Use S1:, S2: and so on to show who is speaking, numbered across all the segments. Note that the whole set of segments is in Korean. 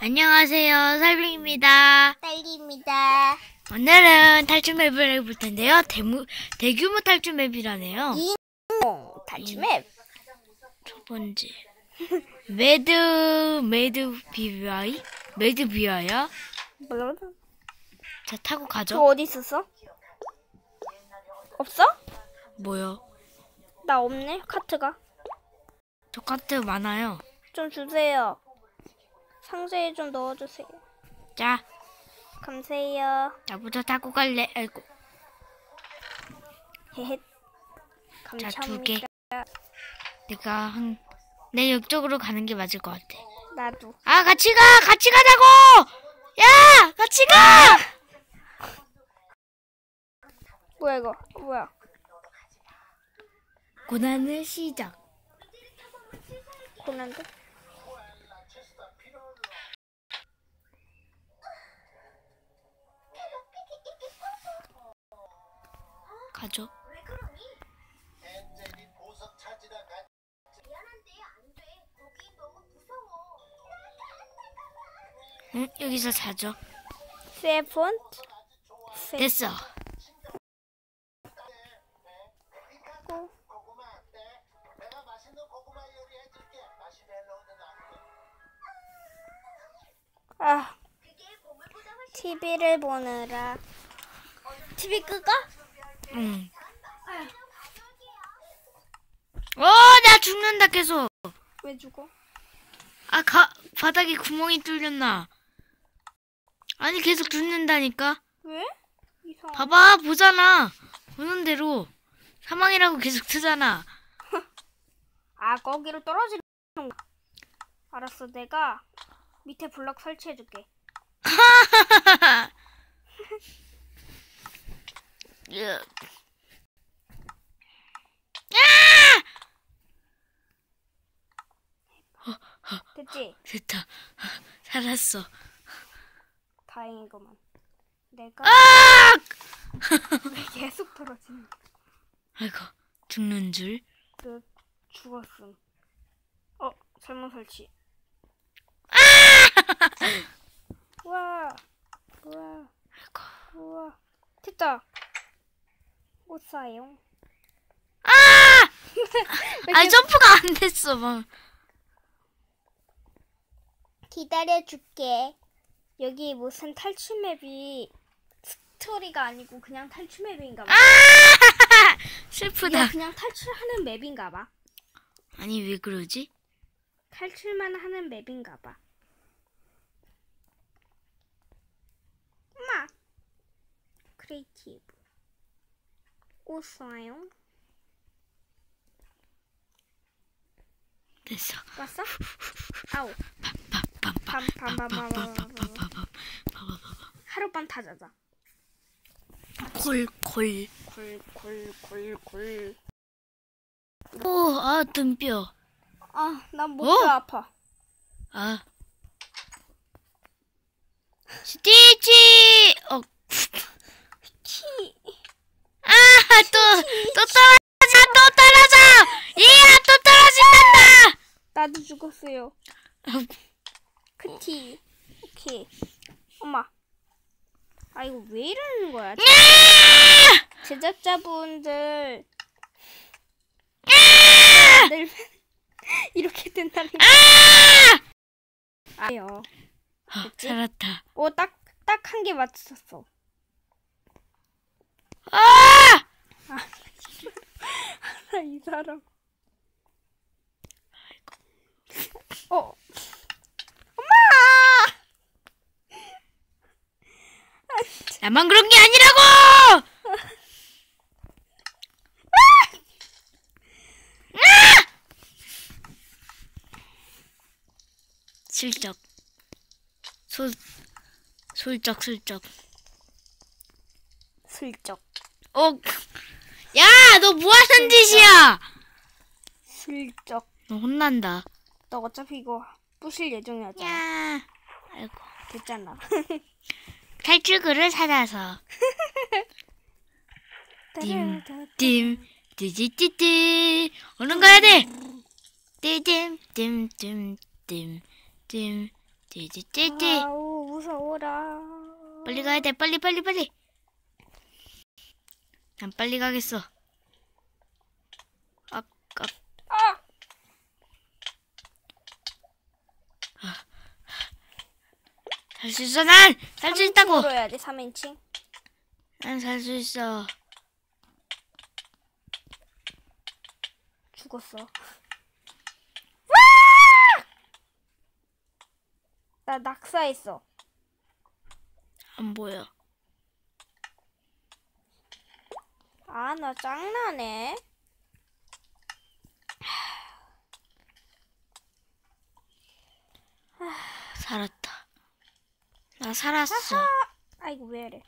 S1: 안녕하세요, 설빙입니다.
S2: 딸기입니다.
S1: 오늘은 탈출 맵을 해볼 텐데요. 대무, 대규모 탈출 맵이라네요.
S2: 어, 탈출 맵.
S1: 첫 번째. 매드, 매드 비와이? 매드 비와야?
S2: 뭐라?
S1: 자, 타고
S2: 저
S1: 가죠.
S2: 어디 있었어? 없어?
S1: 뭐요?
S2: 나 없네. 카트가.
S1: 저 카트 많아요.
S2: 좀 주세요. 상자에 좀 넣어주세요.
S1: 자,
S2: 감사해요.
S1: 나부터 타고 갈래. 아이고.
S2: 헤헤.
S1: 자,
S2: 감사합니다.
S1: 두 개. 내가 한, 내 이쪽으로 가는 게 맞을 것 같아.
S2: 나도.
S1: 아, 같이 가! 같이 가자고! 야! 같이 가!
S2: 뭐야 이거? 뭐야?
S1: 고난의 시작.
S2: 고난데?
S1: 가죠. 응, 여기서 자죠.
S2: 세븐. 세.
S1: 됐어.
S2: 아. TV를 보느라. TV 끄까?
S1: 응. 어, 나 죽는다, 계속.
S2: 왜 죽어?
S1: 아, 가, 바닥에 구멍이 뚫렸나. 아니, 계속 죽는다니까.
S2: 왜? 이상.
S1: 봐봐, 보잖아. 보는 대로. 사망이라고 계속 뜨잖아.
S2: 아 거기로 떨어지는 거. 알았어 내가 밑에 블럭 설치해줄게
S1: 야,
S2: 됐지?
S1: 됐다. 살았어.
S2: 다행이구만 내가
S1: 아!
S2: 왜 계속 떨어지는 거야
S1: 아이고, 죽는 줄.
S2: 그 죽었음 어 잘못 설치 우와 우와
S1: 아이고.
S2: 우와 됐다 옷 사용
S1: 아! 아, 점프가 안 됐어, 막.
S2: 기다려줄게 여기 무슨 탈출 맵이 스토리가 아니고 그냥 탈출 맵인가 봐
S1: 아! 슬프다.
S2: 그냥 탈출하는 맵인가 봐
S1: 아니, 왜 그러지?
S2: 탈출만 하는 맵인가 봐. 엄마. 크리에이티브. 옷 사용.
S1: 됐어.
S2: 왔어? 아우. 하룻밤 타자자.
S1: 콜, 콜.
S2: 굴굴굴굴.
S1: 오, 아, 등뼈.
S2: 아, 난 목이
S1: 어?
S2: 아파.
S1: 아. 스티치! 어,
S2: 키.
S1: 아, 또, 또 떨어져! 또 떨어져! 이야, 또 떨어진단다!
S2: 나도 죽었어요. 크티. 오케이. 엄마. 아, 이거 왜 이러는 거야? 제작자분들 늘 이렇게 된다는 거 아요.
S1: 아,
S2: 됐지?
S1: 살았다.
S2: 오, 딱, 딱 한 개 맞췄어.
S1: 아!
S2: 아, 이 사람. 어. 엄마!
S1: 나만 그런 게 아니라고! 아! 슬쩍. 솔, 솔쩍, 슬쩍.
S2: 슬쩍.
S1: 어, 야, 너 뭐 하는 짓이야?
S2: 슬쩍.
S1: 너 혼난다.
S2: 너 어차피 이거 부실 예정이었잖아.
S1: 야, 아이고.
S2: 됐잖아.
S1: 탈출구를 찾아서. 띵, 띵, 띠띠띠띠. 얼른 가야 돼! 띠dimdimdim dim dim 찌찌찌찌.
S2: 아우 무서워라.
S1: 빨리 가야 돼. 빨리 빨리 빨리. 난 빨리 가겠어. 아, 아,
S2: 아!
S1: 살수 있어 난! 살 수 있다고!
S2: 해야 돼 3인칭.
S1: 난 살 수 있어.
S2: 죽었어. 나 낙사했어.
S1: 안 보여.
S2: 아, 나 짱나네.
S1: 살았다. 나 살았어.
S2: 하하. 아이고, 왜 이래.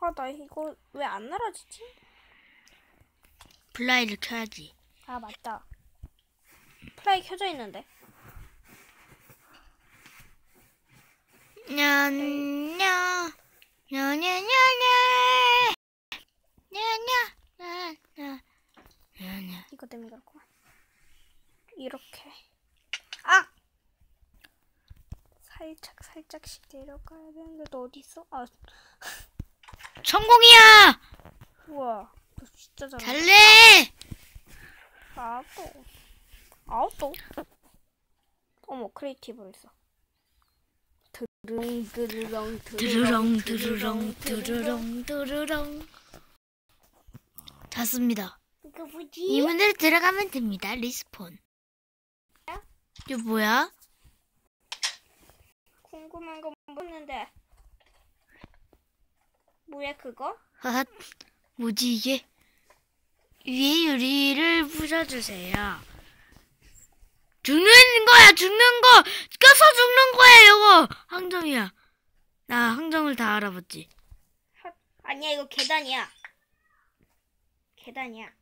S2: 아, 나 이거 왜 안 날아지지?
S1: 플라이를 켜야지.
S2: 아, 맞다. 플라이 켜져 있는데.
S1: 냐냐 냐냐냐냐 냐냐 냐냐
S2: 이거 때문에 그렇구만. 이렇게. 아! 살짝, 살짝씩 내려가야 되는데, 너 어디 있어? 아,
S1: 성공이야!
S2: 우와. 너 진짜 잘해.
S1: 달래!
S2: 아, 또. 아, 또. 어머, 크리에이티브로 있어. 드르렁, 드르렁,
S1: 드르렁 드르렁 드르렁 드르렁 잤습니다.
S2: 이거 뭐지?
S1: 이 문으로 들어가면 됩니다. 리스폰. 이거 뭐야?
S2: 궁금한 거 뭐였는데. 뭐야, 그거?
S1: 아, 뭐지 이게? 위에 유리를 부셔주세요. 죽는 거야, 죽는 거! 껴서 죽는 거야, 이거! 항정이야. 나 항정을 다 알아봤지.
S2: 핫. 아니야, 이거 계단이야. 계단이야.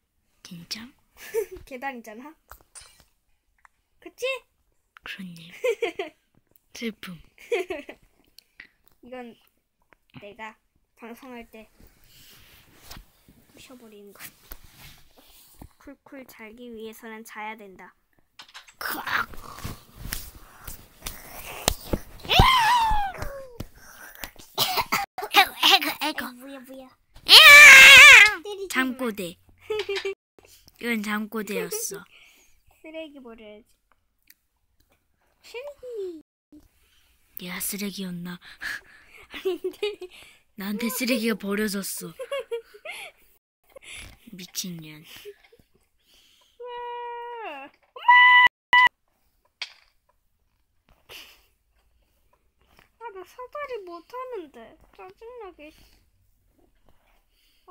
S1: 진짜?
S2: 계단이잖아. 그치?
S1: 그렇네. 슬픔.
S2: 이건 내가 방송할 때 부셔버리는 거. 쿨쿨 잘기 위해서는 자야 된다.
S1: 에고, 에고, 에고.
S2: 뭐야 뭐야.
S1: 잠꼬대. 이건 잠꼬대였어.
S2: 쓰레기 버려야지. 쓰레기.
S1: 얘가 쓰레기였나?
S2: 아닌데.
S1: 나한테 쓰레기가 버려졌어. 미친년.
S2: 와. 아, 나 사다리 못하는데. 짜증나게.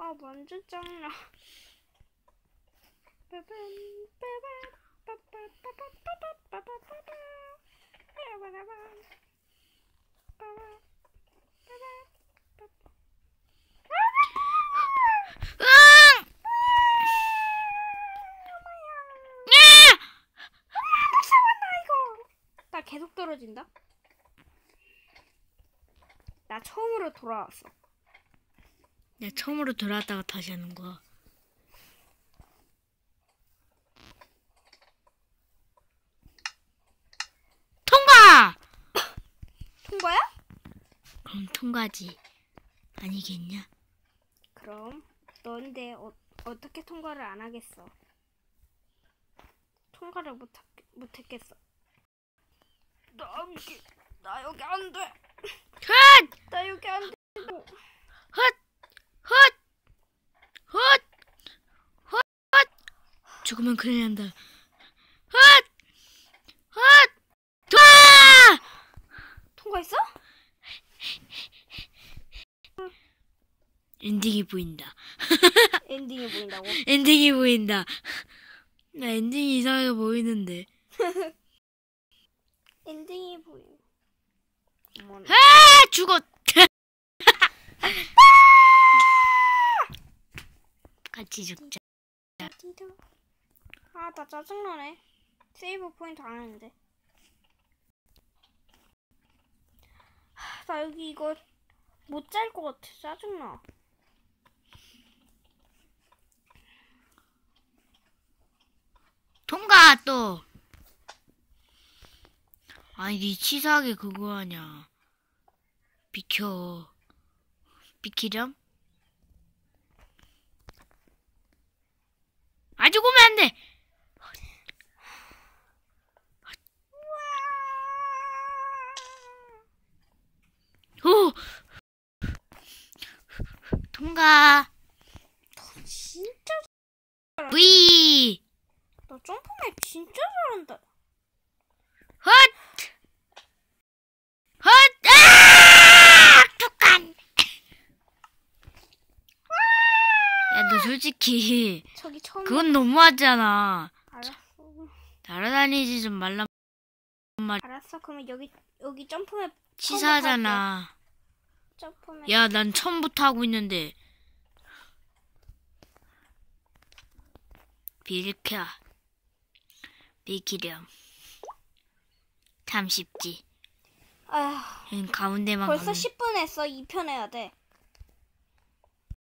S2: 아 완전 짱나 계속 떨어진다? 나 처음으로 돌아왔어.
S1: 내가 처음으로 돌아왔다가 다시 하는 거야. 통과!
S2: 통과야?
S1: 그럼 통과지. 아니겠냐?
S2: 그럼 넌데 어, 어떻게 통과를 안 하겠어? 통과를 못 하, 못 했겠어. 나 여기 나 여기 안 돼.
S1: 헛!
S2: 나 여기 안 돼.
S1: 헛! 헛! 헛! 헛! 헛! 죽으면 큰일 난다. 헛! 헛! 통과!
S2: 통과했어?
S1: 엔딩이 보인다.
S2: 엔딩이 보인다고?
S1: 엔딩이 보인다. 나 엔딩이 이상하게 보이는데.
S2: 엔딩이 보인. 어머나.
S1: 아! 죽었! 같이 죽자.
S2: 아, 나 짜증나네. 세이브 포인트 안 했는데. 하, 나 여기 이거 못 짤 것 같아. 짜증나.
S1: 통과 또. 아니 니 치사하게 그거 하냐 비켜 비키렴 아직 오면 안 돼 오 통과
S2: 진짜
S1: V
S2: 너 점프맵 진짜 잘한다.
S1: 헛! 헛! 아! 툭간! 야, 너 솔직히
S2: 저기 처음
S1: 그건 너무하잖아.
S2: 알았어.
S1: 날아다니지 좀 말라
S2: 알았어. 그러면 여기 여기 점프맵
S1: 치사하잖아.
S2: 점프맵
S1: 야, 난 처음부터 하고 있는데. 비켜. 비키렴. 참 쉽지.
S2: 아휴.
S1: 응, 가운데만
S2: 벌써
S1: 가면.
S2: 10분 했어. 2편 해야 돼.